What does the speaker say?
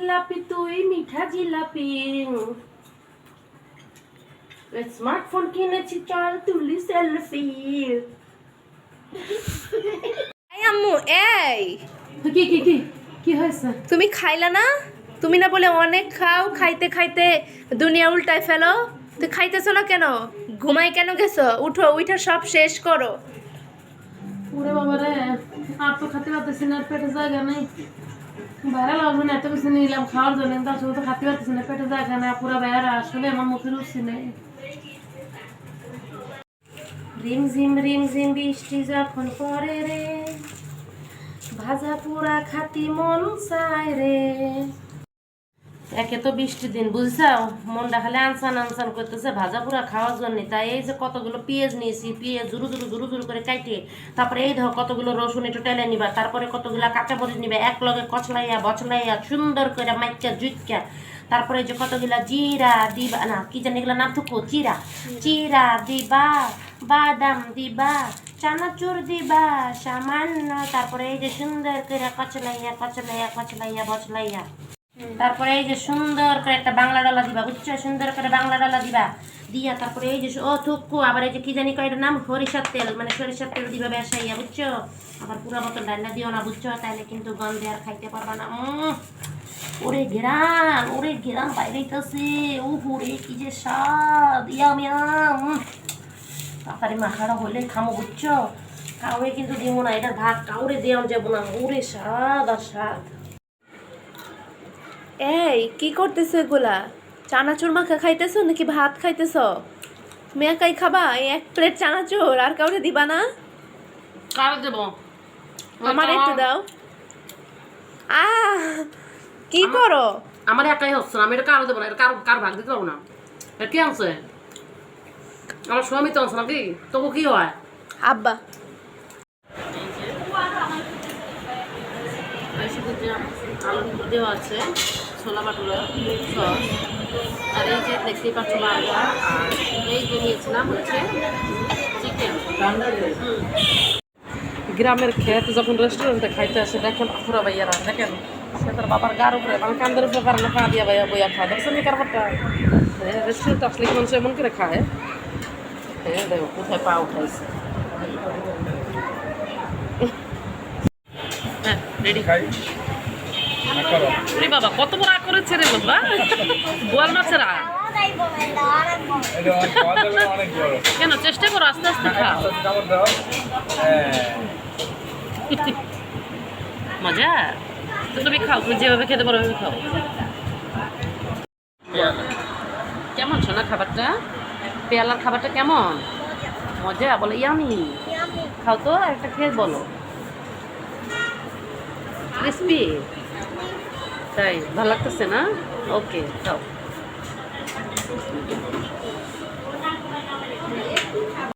জিলাপি তুই মিঠা জিলাপি। স্মার্টফোন কিনেছি চল তুলি সেলফি এই আম্মু এই। কি কি কি কি হয়েছে? তুমি খাইলা না? তুমি না বলে অনেক খাও খাইতে খাইতে দুনিয়া উল্টায় ফেলো। তুই খাইতেছো না কেন? ঘুমাই কেন গেছো? উঠো উঠে সব শেষ করো। ওরে বাবা রে আর তো খাতে পারতেছি না পেটে জায়গা নেই। বাইরে লাগবে না, এত কিছু নিলাম, খাওয়ার জন্য তার আসলে তো খাতে পারতেছি না, পেটে দেখা না, পুরো বাইরে, আসলে আমার মুখে রুচি নেই। রিম ঝিম রিম ঝিম, বৃষ্টি যখন পরে রে, ভাজা পুরা খাতি মন চায় রে। একে তো বৃষ্টির দিন, বুঝছাও? মনটা খালি আনসান আনসান করতেছে, ভাজা পুরা খাওয়ার জন্য। তাই এই যে কতগুলো পেঁয়াজ নিয়েছি, পেঁয়াজ জুরু জুরু জুরু জুরু করে কাইটে, তারপরে এই ধর কতগুলো রসুন একটু টেলে নিবা, তারপরে কতগুলো কাঁচা মরিচ নিবে এক লগে কচলাইয়া বছলাইয়া সুন্দর করে মাইকা জুইকা তারপরে যে কতগুলা জিরা, দিবা, না, কি জানি এগুলো নাম থুকো চিরা। চিরা দিবা, বাদাম দিবা, চানাচুর দিবা, সামান্য, তারপরে এই যে সুন্দর করে কচলাইয়া কচলাইয়া কচলাইয়া, বচলাইয়া। তারপরে এই যে সুন্দর করে একটা বাংলা ডালা দিবা, বুঝছ? সুন্দর করে বাংলা ডালা দিবা। দিয়া তারপরে এই যে ও থুকু, আবার এই যে কি জানি কয়টার নাম? সরিষার তেল মানে সরিষার তেল দিবা বেসাইয়া, বুঝছ? আবার পুরো বোতল ডান্ডা দিও না, বুঝছ? তাইলে কিন্তু গন্ধে আর খাইতে পারবা না। ওরে ঘেরান ওরে ঘেরান বাইরেইতেছে। উহ রে, কি যে স্বাদ। ইয়াম ইয়াম তাড়াতাড়ি মাখাটা হলে খামো, বুঝছ? কাউরে কিন্তু দিব না, এটার ভাত কাউরে দেওয়া যাব না। ওরে স্বাদ আর স্বাদ। এই কি করতেছো এগুলা? চানাচুর মাখা খাইতেছো নাকি ভাত খাইতেছো? তুমি একাই খাবা? এই এক প্লেট চানাচুর আর কাউরে দিবা না? কার দেবো? আমার একটু দাও। আ কি করো? আমার একাই হচ্ছে না আমি এটা কারও দেবো না এটা কারও কার ভাগ দিতে পারব না। এটা কি আনছে? আমার স্বামী তো আনছে নাকি? তবু কি হয়? আব্বা। আলু দেওয়া আছে, ছোলা বাটুরা সস, আর এই যে দেখতেই পাচ্ছ আর এই যে নিয়েছিলাম হচ্ছে চিকেন গ্রামের ক্ষেত যখন রেস্টুরেন্টে খাইতে আসে, দেখেন আফুরা ভাইয়ারা দেখেন সে তার বাবার গার উপরে মানে কান্দের উপরে কারণে পা দিয়া ভাইয়া বইয়া খায়। দেখছেন এই কারবারটা? রেস্টুরেন্ট আসলে কি মানুষ এমন করে খায়? হ্যাঁ দেখো, কোথায় পা উঠাইছে। হ্যাঁ রেডি। খাই বাবা কত বড় করেছে রে বাবা। গোয়াল মাছের বড় কেন চেষ্টা করো আস্তে আস্তে খাও। মজা? তো তুমি খাও তুমি যেভাবে খেতে পারো ওইভাবে খাও। কেমন শোনা খাবারটা? পেয়ালার খাবারটা কেমন? মজা বলো ইয়ামি। খাও তো একটা খেয়ে বলো। ক্রিসপি তাই ভালো লাগতেছে না? ওকে খাও